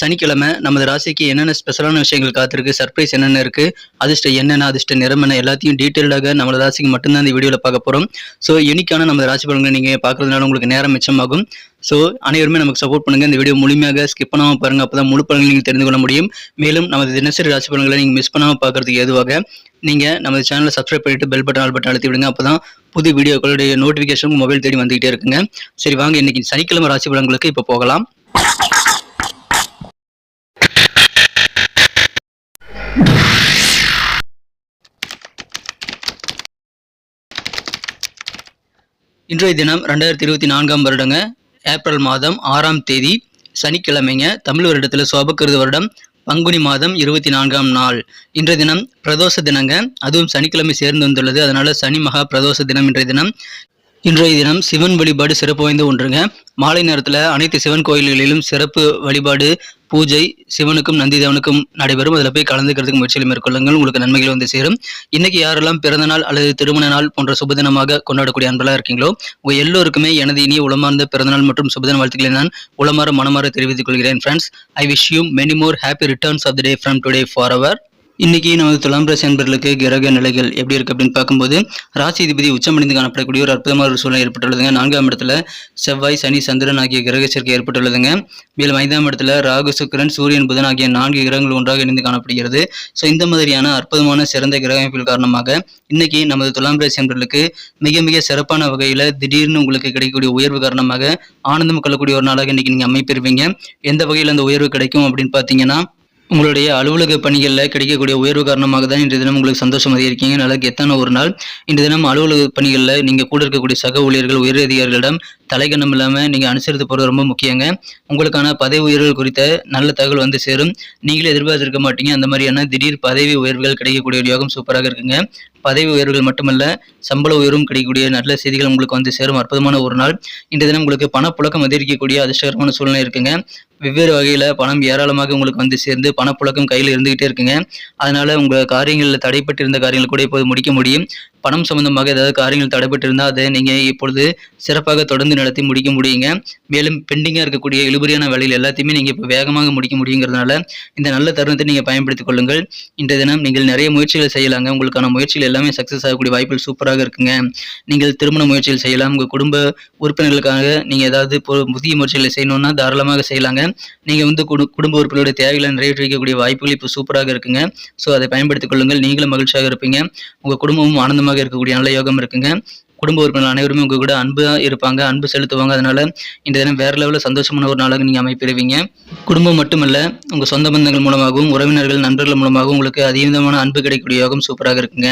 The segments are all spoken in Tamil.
சனிக்கிழமை நமது ராசிக்கு என்னென்ன ஸ்பெஷலான விஷயங்கள் காத்திருக்கு சர்ப்ரைஸ் என்னென்ன இருக்குது அதிர்ஷ்டம் என்னென்ன அதிர்ஷ்ட நிறம் என்ன எல்லாத்தையும் டீட்டெயில்டாக நமது ராசிக்கு மட்டும்தான் இந்த வீடியோவில் பார்க்க போகிறோம் ஸோ யூனிக்கான நமது ராசி பலன்களை நீங்கள் பார்க்குறதுனால உங்களுக்கு நேரம் மிச்சமாகும். ஸோ அனைவருமே நமக்கு சப்போர்ட் பண்ணுங்கள் இந்த வீடியோ முழுமையாக ஸ்கிப் பண்ணாமல் பாருங்கள் அப்போ தான் முழு பலன்களை நீங்கள் தெரிந்து கொள்ள முடியும். மேலும் நமது தினசரி ராசி பலன்களை நீங்கள் மிஸ் பண்ணாமல் பார்க்குறதுக்கு ஏதுவாக நீங்கள் நமது சேனலை சப்ஸ்கிரைப் பண்ணிட்டு பெல் பட்டன் ஆல் பட்டன் அழுத்தி விடுங்க. அப்போ தான் புது வீடியோக்களுடைய நோட்டிஃபிகேஷன் மொபைல் தேடி வந்துகிட்டே இருக்குங்க. சரி வாங்க இன்னைக்கு சனிக்கிழமை ராசி பலன்களுக்கு இப்போ போகலாம். இன்றைய தினம் ரெண்டாயிரத்தி இருபத்தி நான்காம் வருடங்க. ஏப்ரல் மாதம் ஆறாம் தேதி சனிக்கிழமைங்க. தமிழ் வருடத்தில் சோபக்கிருத வருடம். பங்குனி மாதம் இருபத்தி நான்காம் நாள். இன்றைய தினம் பிரதோஷ தினங்க. அதுவும் சனிக்கிழமை சேர்ந்து வந்துள்ளது. அதனால சனி மகா பிரதோஷ தினம் இன்றைய தினம். இன்றைய தினம் சிவன் வழிபாடு சிறப்பு வாய்ந்த ஒன்றுங்க. மாலை நேரத்தில் அனைத்து சிவன் கோயில்களிலும் சிறப்பு வழிபாடு பூஜை சிவனுக்கும் நந்திதேவனுக்கும் நடைபெறும். அதில் போய் கலந்துக்கிறதுக்கு முயற்சியில் மேற்கொள்ளுங்கள். உங்களுக்கு நன்மைகள் வந்து சேரும். இன்னைக்கு யாரெல்லாம் பிறந்த நாள் அல்லது திருமண நாள் போன்ற சுபதினமாக கொண்டாடக்கூடிய அன்பெல்லாம் இருக்கீங்களோ உங்கள் எல்லோருக்குமே எனது இனிய உளமார்ந்த பிறந்தநாள் மற்றும் சுபதின வாழ்த்துக்களை நான் உளமாற மனமாற தெரிவித்துக் கொள்கிறேன் friends I wish you many more happy returns of the day from today for அவர் இன்னைக்கு நமது துலாம் ராசி அன்பர்களுக்கு கிரக நிலைகள் எப்படி இருக்கு அப்படின்னு பார்க்கும்போது ராசிதிபதி உச்சமடைந்து காணப்படக்கூடிய ஒரு அற்புதமான ஒரு சூழ்நிலை ஏற்பட்டுள்ளதுங்க. நான்காம் இடத்துல செவ்வாய் சனி சந்திரன் ஆகிய கிரக சேர்க்கை ஏற்பட்டுள்ளதுங்க. மேலும் ஐந்தாம் இடத்துல ராகு சுக்கிரன் சூரியன் புதன் ஆகிய நான்கு கிரகங்கள் ஒன்றாக இணைந்து காணப்படுகிறது. ஸோ இந்த மாதிரியான அற்புதமான சிறந்த கிரக அமைப்புகள் காரணமாக இன்னைக்கு நமது துலாம் ராசி அன்பர்களுக்கு மிக மிக சிறப்பான வகையில் திடீர்னு உங்களுக்கு கிடைக்கக்கூடிய உயர்வு காரணமாக ஆனந்தம் கொள்ளக்கூடிய ஒரு நாளாக இன்னைக்கு நீங்கள் அமைப்பிருவீங்க எந்த வகையில் அந்த உயர்வு கிடைக்கும் அப்படின்னு பார்த்தீங்கன்னா உங்களுடைய அலுவலக பணிகளில் கிடைக்கக்கூடிய உயர்வு காரணமாக தான் இன்றைய தினம் உங்களுக்கு சந்தோஷம் அதிகரிக்கீங்க நல்ல கெத்தான ஒரு நாள். இன்றைய தினம் அலுவலக பணிகளில் நீங்கள் கூட இருக்கக்கூடிய சக ஊழியர்கள் உயர் அதிகாரிகளிடம் தலைகணம் இல்லாமல் நீங்கள் அனுசரித்து போகிறது ரொம்ப முக்கியங்க. உங்களுக்கான பதவி உயர்வுகள் குறித்த நல்ல தகவல் வந்து சேரும். நீங்களே எதிர்பார்த்திருக்க மாட்டீங்க. அந்த மாதிரியான திடீர் பதவி உயர்வுகள் கிடைக்கக்கூடிய ஒரு யோகம் சூப்பராக இருக்குங்க. பதவி உயர்வுகள் மட்டுமல்ல சம்பள உயர்வும் கிடைக்கக்கூடிய நல்ல செய்திகள் உங்களுக்கு வந்து சேரும். அற்புதமான ஒரு நாள். இந்த தினம் உங்களுக்கு பணப்புழக்கம் அதிகரிக்கக்கூடிய அதிர்ஷ்டகரமான சூழ்நிலை இருக்குங்க. வெவ்வேறு வகையில் பணம் ஏராளமாக உங்களுக்கு வந்து சேர்ந்து பணப்புழக்கம் கையில் இருந்துகிட்டே இருக்குங்க. அதனால உங்கள் காரியங்களில் தடைப்பட்டிருந்த காரியங்கள் கூட இப்போது முடிக்க முடியும். பணம் சம்பந்தமாக ஏதாவது காரியங்கள் தடைபட்டு இருந்தால் அதை நீங்கள் இப்பொழுது சிறப்பாக தொடர்ந்து நடத்தி முடிக்க முடியுங்க. மேலும் பெண்டிங்காக இருக்கக்கூடிய இழுபறியான வேலையில் எல்லாத்தையுமே நீங்கள் இப்போ வேகமாக முடிக்க முடியுங்கிறதுனால இந்த நல்ல தருணத்தை நீங்கள் பயன்படுத்திக் கொள்ளுங்கள். இன்றைய தினம் நீங்கள் நிறைய முயற்சிகள் செய்யலாங்க. உங்களுக்கான முயற்சிகள் எல்லாமே சக்ஸஸ் ஆகக்கூடிய வாய்ப்புகள் சூப்பராக இருக்குங்க. நீங்கள் திருமண முயற்சிகள் செய்யலாம். உங்கள் குடும்ப உறுப்பினர்களுக்காக நீங்கள் ஏதாவது புதிய முயற்சிகளை செய்யணும்னா தாராளமாக செய்யலாங்க. நீங்கள் வந்து குடும்ப உறுப்பினருடைய தேவைகளை நிறைவேற்றிக்கக்கூடிய வாய்ப்புகள் இப்போ சூப்பராக இருக்குங்க. ஸோ அதை பயன்படுத்திக் கொள்ளுங்கள். நீங்களும் மகிழ்ச்சியாக இருப்பீங்க. உங்கள் குடும்பமும் ஆனந்தமாக இருக்கக்கூடிய நல்ல யோகம் இருக்குங்க. குடும்ப உறுப்பினர் அனைவருமே உங்கள் கூட அன்பாக இருப்பாங்க அன்பு செலுத்துவாங்க. அதனால் இந்த தினம் வேறு லெவலில் சந்தோஷமான ஒரு நாளாக நீங்கள் அமைப்பிடுவீங்க. குடும்பம் மட்டுமல்ல உங்கள் சொந்த பந்தங்கள் மூலமாகவும் உறவினர்கள் நண்பர்கள் மூலமாகவும் உங்களுக்கு அதிகமான அன்பு கிடைக்கக்கூடிய யோகம் சூப்பராக இருக்குங்க.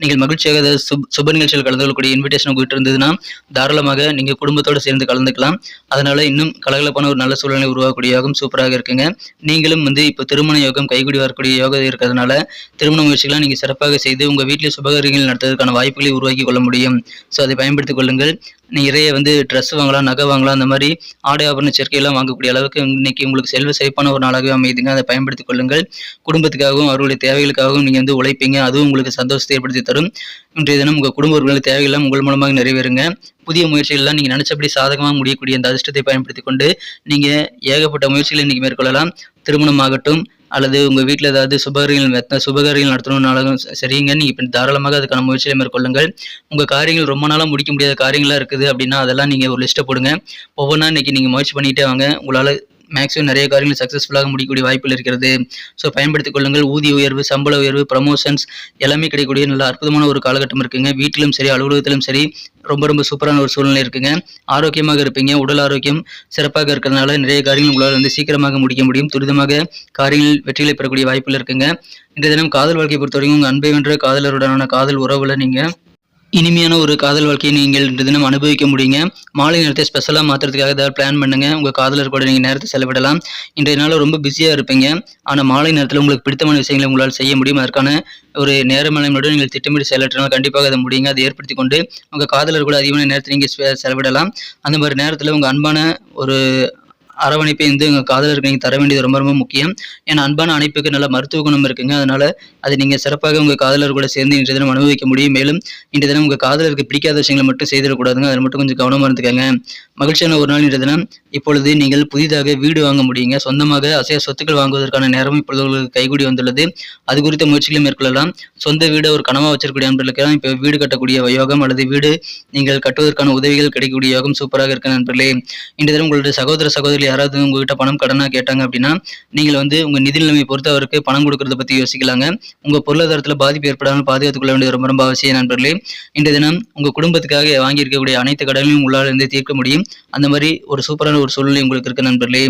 நீங்கள் மகிழ்ச்சியாக ஏதாவது சுப நிகழ்ச்சியில் கலந்து கொள்ளக்கூடிய இன்விடேஷன் உங்ககிட்ட இருந்ததுன்னா தாராளமாக நீங்கள் குடும்பத்தோடு சேர்ந்து கலந்துக்கலாம். அதனால் இன்னும் கலகலப்பான ஒரு நல்ல சூழ்நிலை உருவாகக்கூடிய யோகம் சூப்பராக இருக்குங்க. நீங்களும் வந்து இப்போ திருமண யோகம் கைகூடி வரக்கூடிய யோகம் இருக்கிறதுனால திருமண முயற்சிகளை நீங்கள் சிறப்பாக செய்து உங்கள் வீட்டில் சுபகாரியங்கள் நடத்துவதற்கான வாய்ப்புகளை உருவாக்கி கொள்ள முடியும். ஸோ அதை பயன்படுத்திக் கொள்ளுங்கள். நிறைய வந்து ட்ரெஸ் வாங்கலாம் நகை வாங்கலாம் அந்த மாதிரி ஆடை ஆபரண சேர்க்கையெல்லாம் வாங்கக்கூடிய அளவுக்கு இன்னைக்கு உங்களுக்கு செல்வ செழிப்பான ஒரு நாளாகவே அமையுதுங்க. அதை பயன்படுத்திக் கொள்ளுங்கள். குடும்பத்துக்காகவும் அவர்களுடைய தேவைகளுக்காகவும் நீங்கள் வந்து உழைப்பீங்க. அதுவும் உங்களுக்கு சந்தோஷத்தை ஏற்படுத்தி தரும். இன்றைய தினம் உங்கள் குடும்ப உறுப்பினர் தேவைகள்லாம் உங்கள் மூலமாக நிறைவேறுங்க. புதிய முயற்சிகள்லாம் நீங்கள் நினச்சபடி சாதகமாக முடியக்கூடிய அந்த அதிர்ஷ்டத்தை பயன்படுத்தி கொண்டு நீங்கள் ஏகப்பட்ட முயற்சிகளை இன்றைக்கி மேற்கொள்ளலாம். திருமணம் ஆகட்டும் அல்லது உங்கள் வீட்டில் ஏதாவது சுபகாரியங்கள் மெத்த சுபகாரியங்கள் நடத்தணும்னாலும் சரிங்க. நீங்கள் இப்போ தாராளமாக அதுக்கான முயற்சியை மேற்கொள்ளுங்கள். உங்கள் காரியங்கள் ரொம்ப நாளாக முடிக்க முடியாத காரியங்களாக இருக்குது அப்படின்னா அதெல்லாம் நீங்கள் ஒரு லிஸ்ட்டை போடுங்க. ஒவ்வொன்றா இன்னைக்கு நீங்கள் முயற்சி பண்ணிகிட்டே வாங்க. உங்களால் மேக்ஸிமம் நிறைய காரியங்கள் சக்ஸஸ்ஃபுல்லாக முடிக்கக்கூடிய வாய்ப்புகள் இருக்கிறது. ஸோ பயன்படுத்திக் கொள்ளுங்கள். ஊதிய உயர்வு சம்பள உயர்வு ப்ரமோஷன்ஸ் எல்லாமே கிடைக்கக்கூடிய நல்ல அற்புதமான ஒரு காலகட்டம் இருக்குங்க. வீட்டிலும் சரி அலுவலகத்திலும் சரி ரொம்ப ரொம்ப சூப்பரான ஒரு சூழ்நிலை இருக்குங்க. ஆரோக்கியமாக இருப்பீங்க. உடல் ஆரோக்கியம் சிறப்பாக இருக்கிறதுனால நிறைய காரியங்கள் உங்களால் வந்து சீக்கிரமாக முடிக்க முடியும். துரிதமாக காரியங்கள் வெற்றிகளை பெறக்கூடிய வாய்ப்புகள் இருக்குங்க. இந்த தினம் காதல் வாழ்க்கையை பொறுத்தவரைக்கும் உங்கள் அன்பை வென்ற காதலருடனான காதல் உறவுல நீங்கள் இனிமையான ஒரு காதல் வாழ்க்கையை நீங்கள் இன்று தினம் அனுபவிக்க முடியுங்க. மாலை நேரத்தை ஸ்பெஷலாக மாற்றுறதுக்காக ஏதாவது பிளான் பண்ணுங்கள் உங்கள் காதலர் கூட நீங்கள் நேரத்தை செலவிடலாம். இன்றைய நாள் ரொம்ப பிஸியாக இருப்பீங்க. ஆனால் மாலை நேரத்தில் உங்களுக்கு பிடித்தமான விஷயங்களை உங்களால் செய்ய முடியும். அதற்கான ஒரு நேரமலைமையோடு நீங்கள் திட்டமிட்டு செயலற்றினால் கண்டிப்பாக அதை முடியுங்க. அதை ஏற்படுத்தி கொண்டு உங்கள் காதலர் கூட அதிகமான நேரத்தை நீங்கள் செலவிடலாம். அந்த மாதிரி நேரத்தில் உங்கள் அன்பான ஒரு அரவணைப்பை வந்து உங்கள் காதலருக்கு நீங்கள் தர வேண்டியது ரொம்ப ரொம்ப முக்கியம். ஏன்னா அன்பான அணைப்புக்கு நல்ல மருத்துவ குணம் இருக்குங்க. அதனால அதை நீங்கள் சிறப்பாக உங்கள் காதலர் கூட சேர்ந்து இன்றைய தினம் அனுபவிக்க முடியும். மேலும் இன்றைய தினம் உங்கள் காதலருக்கு பிடிக்காத விஷயங்களை மட்டும் செய்திடக்கூடாதுங்க. அதில் மட்டும் கொஞ்சம் கவனமாக இருந்துக்கங்க. மகிழ்ச்சியான ஒரு நாள் இன்றைய தினம். இப்பொழுது நீங்கள் புதிதாக வீடு வாங்க முடியுங்க. சொந்தமாக அசைய சொத்துக்கள் வாங்குவதற்கான நேரம் இப்பொழுது உங்களுக்கு கைகூடி வந்துள்ளது. அது குறித்த முயற்சிகளை மேற்கொள்ளலாம். சொந்த வீடை ஒரு கனவா வச்சிருக்கக்கூடிய நண்பர்களுக்கெல்லாம் இப்போ வீடு கட்டக்கூடிய யோகம் அல்லது வீடு நீங்கள் கட்டுவதற்கான உதவிகள் கிடைக்கக்கூடிய யோகம் சூப்பராக இருக்க நண்பர்களே இன்றைய தினம் உங்களுடைய சகோதர சகோதரி யாராவது உங்ககிட்ட பணம் கடனாக கேட்டாங்க அப்படின்னா நீங்கள் வந்து உங்கள் நிதி நிலைமை பொறுத்து அவருக்கு பணம் கொடுக்கறத பற்றி யோசிக்கலாங்க. உங்கள் பொருளாதாரத்தில் பாதிப்பு ஏற்படாமல் பாதுகாத்துக் கொள்ள வேண்டியது ரொம்ப ரொம்ப அவசியம் நண்பர்களே. இன்றைய தினம் உங்கள் குடும்பத்துக்காக வாங்கியிருக்கக்கூடிய அனைத்து கடனையும் உங்களால் இருந்து தீர்க்க முடியும். அந்த மாதிரி ஒரு சூப்பரான ஒரு சூழ்நிலை உங்களுக்கு இருக்கு நண்பர்களே.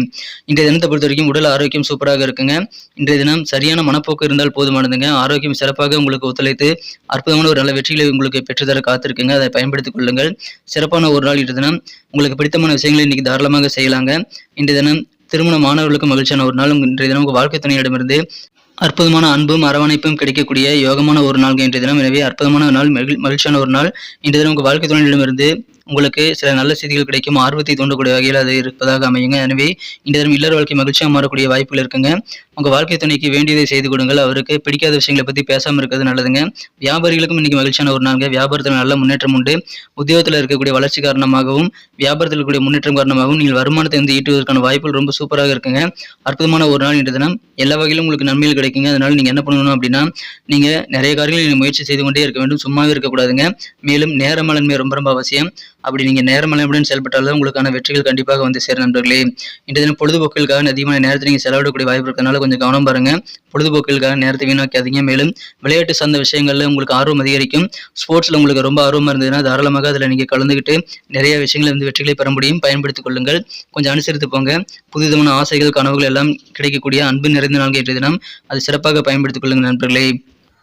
இன்றைய தினத்தை பொறுத்த வரைக்கும் உடல் ஆரோக்கியம் சூப்பராக இருக்குங்க. இன்றைய தினம் சரியான மனப்போக்கு இருந்தால் போதுமானதுங்க. ஆரோக்கியம் சிறப்பாக உங்களுக்கு ஒத்துழைத்து அற்புதமான ஒரு நல்ல வெற்றிகளை உங்களுக்கு பெற்றுத்தர காத்திருக்குங்க. அதை பயன்படுத்திக் கொள்ளுங்கள். சிறப்பான ஒரு நாள் இன்றைய தினம். உங்களுக்கு பிடித்தமான விஷயங்களை இன்னைக்கு தாராளமாக செய்யலாங்க. இன்றைய தினம் திருமண மாணவர்களுக்கு மகிழ்ச்சியான ஒரு நாள். இன்றைய தினம் உங்கள் வாழ்க்கை துணையிடமிருந்து அற்புதமான அன்பும் அரவணைப்பும் கிடைக்கக்கூடிய யோகமான ஒரு நாள் இன்றைய தினம். எனவே அற்புதமான ஒரு நாள் மகிழ் மகிழ்ச்சியான ஒரு நாள். இன்றைய தினம் உங்கள் வாழ்க்கை துணையிடமிருந்து உங்களுக்கு சில நல்ல செய்திகள் கிடைக்கும். ஆர்வத்தை தூண்டக்கூடிய வகையில் அது இருப்பதாக அமையுங்க. எனவே இந்த தினம் இல்லற வாழ்க்கை மகிழ்ச்சியாக மாறக்கூடிய வாய்ப்புகள் இருக்குங்க. உங்கள் வாழ்க்கை துணைக்கு வேண்டியதை செய்து கொடுங்கள். அவருக்கு பிடிக்காத விஷயங்களை பற்றி பேசாமல் இருக்கிறது நல்லதுங்க. வியாபாரிகளுக்கும் இன்னைக்கு மகிழ்ச்சியான ஒரு நாளுங்க. வியாபாரத்தில் நல்ல முன்னேற்றம் உண்டு. உத்தியோகத்தில் இருக்கக்கூடிய வளர்ச்சி காரணமாகவும் வியாபாரத்தில் இருக்கக்கூடிய முன்னேற்றம் காரணமாகவும் நீங்கள் வருமானத்தை வந்து ஈட்டுவதற்கான வாய்ப்புகள் ரொம்ப சூப்பராக இருக்குங்க. அற்புதமான ஒரு நாள் இன்று தினம். எல்லா வகையிலும் உங்களுக்கு நன்மைகள் கிடைக்குங்க. அதனால நீங்கள் என்ன பண்ணணும் அப்படின்னா நீங்கள் நிறைய காரியங்களை நீங்கள் முயற்சி செய்து கொண்டே இருக்க வேண்டும். சும்மாவே இருக்கக்கூடாதுங்க மேலும் நேர ரொம்ப ரொம்ப அவசியம். அப்படி நீங்கள் நேர உடன் செயல்பட்டால் உங்களுக்கான வெற்றிகள் கண்டிப்பாக வந்து சேரும் நண்பர்களே. இன்றைய தினம் பொழுதுபோக்குகளுக்காக அதிகமான நேரத்தை நீங்கள் செலவிடக்கூடிய வாய்ப்பு இருக்கிறதுனால கொஞ்சம் கவனம் பாருங்க. பொழுதுபோக்குகளுக்காக நேரத்தை வீணாக்காதீங்க. மேலும் விளையாட்டு சார்ந்த விஷயங்களில் உங்களுக்கு ஆர்வம் அதிகரிக்கும். ஸ்போர்ட்ஸில் உங்களுக்கு ரொம்ப ஆர்வமாக இருந்ததுன்னா தாராளமாக அதில் நீங்கள் கலந்துக்கிட்டு நிறைய விஷயங்களை வந்து வெற்றிகளை பெற முடியும். பயன்படுத்திக் கொள்ளுங்கள். கொஞ்சம் அனுசரித்து போங்க. புதுவிதமான ஆசைகள் கனவுகள் எல்லாம் கிடைக்கக்கூடிய அன்பு நிறைந்த நாள் இன்றைய தினம். அது சிறப்பாக பயன்படுத்திக் கொள்ளுங்கள் நண்பர்களே.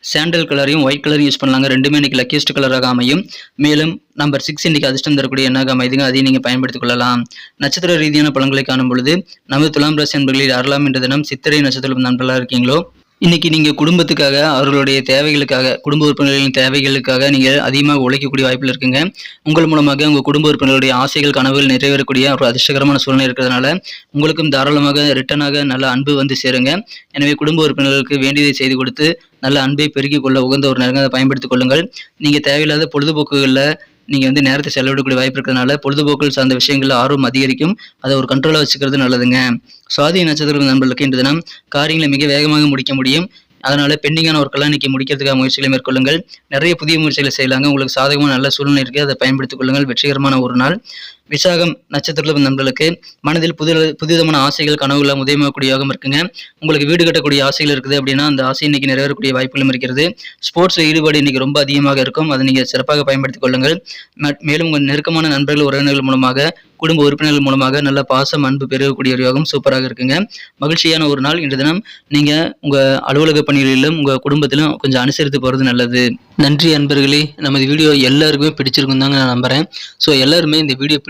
சாண்டல் கலரையும் ஒயிட் கலரையும் யூஸ் பண்ணலாங்க. ரெண்டுமே இன்னைக்கு லக்கியஸ்ட் கலராக அமையும். மேலும் நம்பர் சிக்ஸ் இன்னைக்கு அதிர்ஷ்டம் தரக்கூடிய எண்ணாக அமைதுங்க? அதையும் நீங்கள் பயன்படுத்திக் கொள்ளலாம். நட்சத்திர ரீதியான பழங்களை காணும் பொழுது நமது துலாம் ராசி நண்பர்களில் யாரெல்லாம் என்ற தினம் சித்திரை நட்சத்திரம் நண்பர்களாக இருக்கீங்களோ இன்னைக்கு நீங்கள் குடும்பத்துக்காக அவர்களுடைய தேவைகளுக்காக குடும்ப உறுப்பினர்களின் தேவைகளுக்காக நீங்கள் அதிகமாக உழைக்கக்கூடிய வாய்ப்பில் இருக்குங்க. உங்கள் மூலமாக உங்கள் குடும்ப உறுப்பினர்களுடைய ஆசைகள் கனவுகள் நிறைவேறக்கூடிய ஒரு அதிர்ஷ்டகரமான சூழ்நிலை இருக்கிறதுனால உங்களுக்கும் தாராளமாக ரிட்டனாக நல்ல அன்பு வந்து சேருங்க. எனவே குடும்ப உறுப்பினர்களுக்கு வேண்டியதை செய்து கொடுத்து நல்ல அன்பை பெருக்கிக் கொள்ள உகந்த ஒரு நேரங்க அதை பயன்படுத்திக் கொள்ளுங்கள். நீங்கள் தேவையில்லாத பொழுதுபோக்குகளில் நீங்கள் வந்து நேரத்தை செலவிடக்கூடிய வாய்ப்பு இருக்கிறதுனால பொழுதுபோக்குகள் சார்ந்த விஷயங்களில் ஆர்வம் அதிகரிக்கும். அதை ஒரு கண்ட்ரோலாக வச்சுக்கிறது நல்லதுங்க. சுவாதி நட்சத்திர நண்பர்களுக்கு இன்று தினம் காரியங்களை மிக வேகமாக முடிக்க முடியும். அதனால பெண்டிங்கான ஒர்க்கெல்லாம் இன்னைக்கு முடிக்கிறதுக்காக முயற்சிகளை மேற்கொள்ளுங்கள். நிறைய புதிய முயற்சிகளை செய்யலாங்க. உங்களுக்கு சாதகமான நல்ல சூழ்நிலை இருக்குது அதை பயன்படுத்திக் கொள்ளுங்கள். வெற்றிகரமான ஒரு நாள். விசாகம் நட்சத்திரத்தில் நண்பர்களுக்கு மனதில் புது புதுவிதமான ஆசைகள் கனவுகள் உதயமாகக்கூடிய யோகம் இருக்குங்க. உங்களுக்கு வீடு கட்டக்கூடிய ஆசைகள் இருக்குது அப்படின்னா அந்த ஆசை இன்னைக்கு நிறைவேறக்கூடிய வாய்ப்புகளும் இருக்கிறது. ஸ்போர்ட்ஸில் ஈடுபாடு இன்னைக்கு ரொம்ப அதிகமாக இருக்கும். அதை நீங்கள் சிறப்பாக பயன்படுத்திக் கொள்ளுங்கள். ம- மேலும் உங்கள் நெருக்கமான நண்பர்கள் உறவினர்கள் மூலமாக குடும்ப உறுப்பினர்கள் மூலமாக நல்ல பாசம் அன்பு பெருகக்கூடிய ஒரு யோகம் சூப்பராக இருக்குங்க. மகிழ்ச்சியான ஒரு நாள் இன்று தினம். நீங்கள் உங்கள் அலுவலக பணிகளிலும் உங்கள் குடும்பத்திலும் கொஞ்சம் அனுசரித்து போகிறது நல்லது. நன்றி அன்பர்களே. நமது வீடியோ எல்லாருக்குமே பிடிச்சிருக்கும் தாங்க நான் நம்புகிறேன் ஸோ எல்லாருமே இந்த வீடியோ